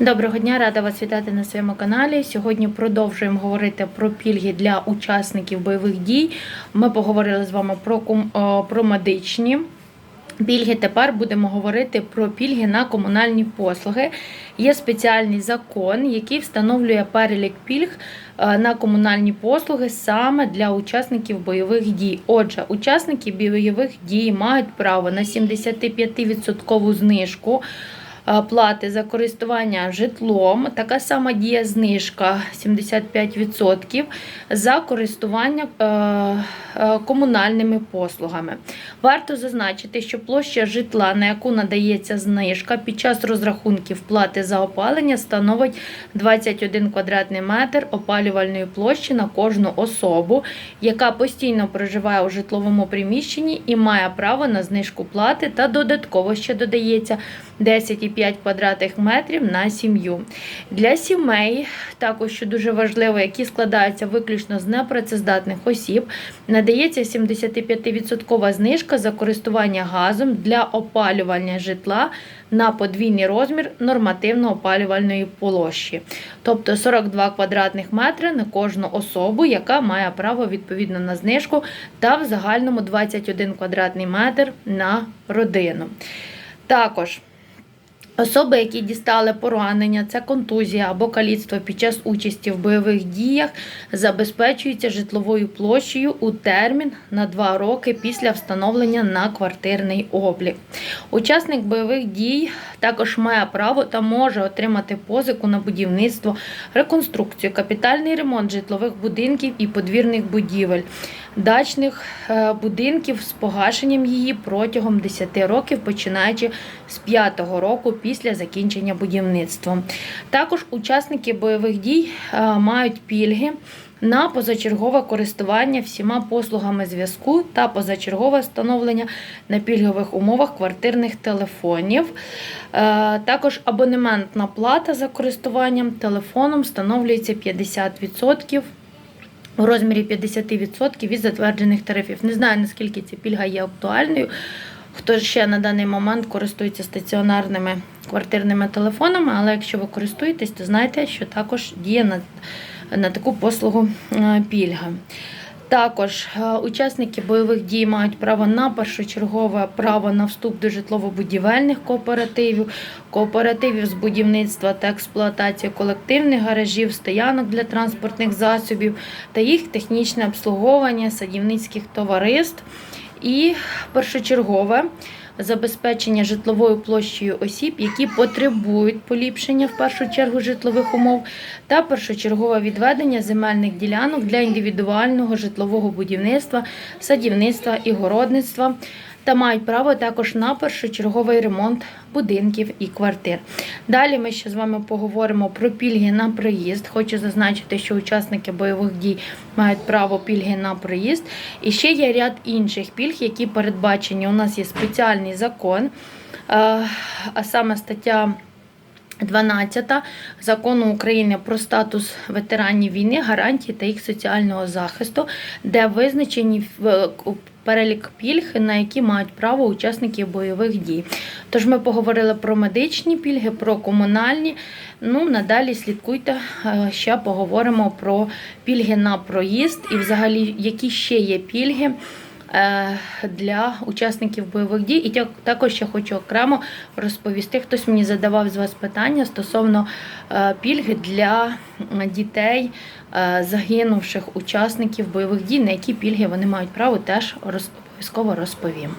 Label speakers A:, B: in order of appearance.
A: Доброго дня, рада вас вітати на своєму каналі. Сьогодні продовжуємо говорити про пільги для учасників бойових дій. Ми поговорили з вами про, про медичні пільги. Тепер будемо говорити про пільги на комунальні послуги. Є спеціальний закон, який встановлює перелік пільг е, на комунальні послуги саме для учасників бойових дій. Отже, учасники бойових дій мають право на 75% знижку е, плати за користування житлом. Така сама діє знижка 75% за користування е, е, комунальними послугами. Варто зазначити, що площа житла, на яку надається знижка під час розрахунків плати за опалення, становить 21 квадратний метр опалювальної площі на кожну особу, яка постійно проживає у житловому приміщенні і має право на знижку плати та додатково ще додається 10,5 квадратних метрів на сім'ю. Для сімей, також що дуже важливо, які складаються виключно з непрацездатних осіб, надається 75% знижка за користування газом для опалювання житла на подвійний розмір нормативно-опалювальної площі, тобто 42 квадратних метри на кожну особу, яка має право відповідно на знижку, та в загальному 21 квадратний метр на родину. Також Особи, які дістали поранення, це контузія або каліцтво під час участі в бойових діях, забезпечуються житловою площею у термін на 2 роки після встановлення на квартирний облік. Учасник бойових дій також має право та може отримати позику на будівництво, реконструкцію, капітальний ремонт житлових будинків і подвірних будівель, дачних е, будинків з погашенням її протягом 10 років, починаючи з 5-го року після закінчення будівництва. Також учасники бойових дій е, мають пільги. На позачергове користування всіма послугами зв'язку та позачергове встановлення на пільгових умовах квартирних телефонів. Е, Також абонементна плата за користуванням телефоном встановлюється 50% у розмірі 50% від затверджених тарифів. Не знаю, наскільки ця пільга є актуальною. Хто ще на даний момент користується стаціонарними квартирними телефонами, але якщо ви користуєтесь, то знайте, що також діє на, на таку послугу е, пільга. Також е, учасники бойових дій мають право на першочергове право на вступ до житлово-будівельних кооперативів, кооперативів з будівництва та експлуатації колективних гаражів, стоянок для транспортних засобів та їх технічне обслуговування садівницьких товариств. І першочергове забезпечення житловою площею осіб, які потребують поліпшення в першу чергу житлових умов, та першочергове відведення земельних ділянок для індивідуального житлового будівництва, садівництва і городництва. Та мають право також на першочерговий ремонт будинків і квартир. Далі ми ще з вами поговоримо про пільги на проїзд. Хочу зазначити, що учасники бойових дій мають право пільги на проїзд. І ще є ряд інших пільг, які передбачені. У нас є спеціальний закон, е, а саме стаття. 12 закону України про статус ветеранів війни, гарантії та їх соціального захисту, де визначені перелік пільг, на які мають право учасники бойових дій. Тож ми поговорили про медичні пільги, про комунальні. Ну, надалі слідкуйте, е, ще поговоримо про пільги на проїзд і взагалі, які ще є пільги для учасників бойових дій. І також ще хочу окремо розповісти, хтось мені задавав з вас питання стосовно е, пільги для дітей е, загинувших учасників бойових дій, на які пільги вони мають право, теж обов'язково розповім.